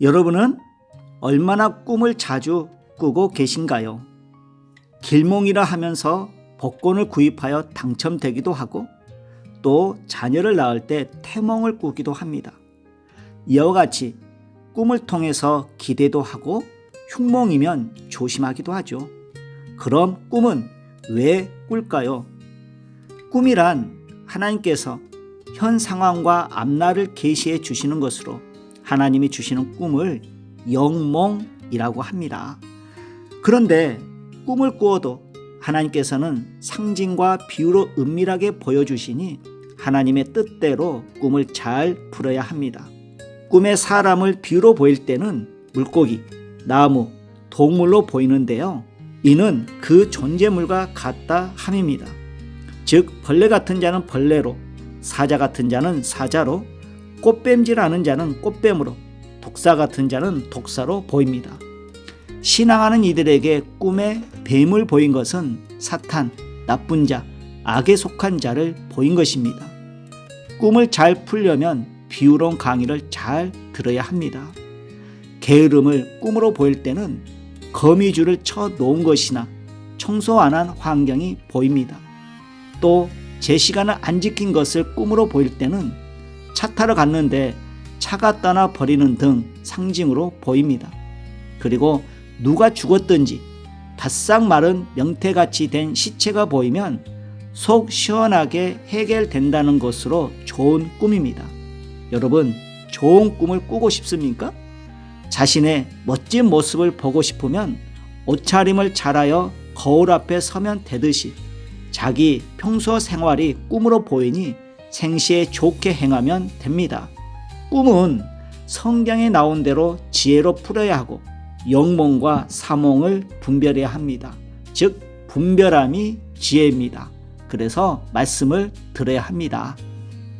여러분은 얼마나 꿈을 자주 꾸고 계신가요? 길몽이라 하면서 복권을 구입하여 당첨되기도 하고 또 자녀를 낳을 때 태몽을 꾸기도 합니다. 이와 같이 꿈을 통해서 기대도 하고 흉몽이면 조심하기도 하죠. 그럼 꿈은 왜 꿀까요? 꿈이란 하나님께서 현 상황과 앞날을 계시해 주시는 것으로 하나님이 주시는 꿈을 영몽이라고 합니다. 그런데 꿈을 꾸어도 하나님께서는 상징과 비유로 은밀하게 보여주시니 하나님의 뜻대로 꿈을 잘 풀어야 합니다. 꿈에 사람을 비유로 보일 때는 물고기, 나무, 동물로 보이는데요. 이는 그 존재물과 같다 함입니다. 즉 벌레 같은 자는 벌레로, 사자 같은 자는 사자로, 꽃뱀질하는 자는 꽃뱀으로, 독사 같은 자는 독사로 보입니다. 신앙하는 이들에게 꿈에 뱀을 보인 것은 사탄, 나쁜 자, 악에 속한 자를 보인 것입니다. 꿈을 잘 풀려면 비유로운 강의를 잘 들어야 합니다. 게으름을 꿈으로 보일 때는 거미줄을 쳐 놓은 것이나 청소 안 한 환경이 보입니다. 또 제 시간을 안 지킨 것을 꿈으로 보일 때는 차 타러 갔는데 차가 떠나 버리는 등 상징으로 보입니다. 그리고 누가 죽었든지 바싹 마른 명태같이 된 시체가 보이면 속 시원하게 해결된다는 것으로 좋은 꿈입니다. 여러분, 좋은 꿈을 꾸고 싶습니까? 자신의 멋진 모습을 보고 싶으면 옷차림을 잘하여 거울 앞에 서면 되듯이 자기 평소 생활이 꿈으로 보이니 생시에 좋게 행하면 됩니다. 꿈은 성경에 나온 대로 지혜로 풀어야 하고 영몽과 사몽을 분별해야 합니다. 즉 분별함이 지혜입니다. 그래서 말씀을 들어야 합니다.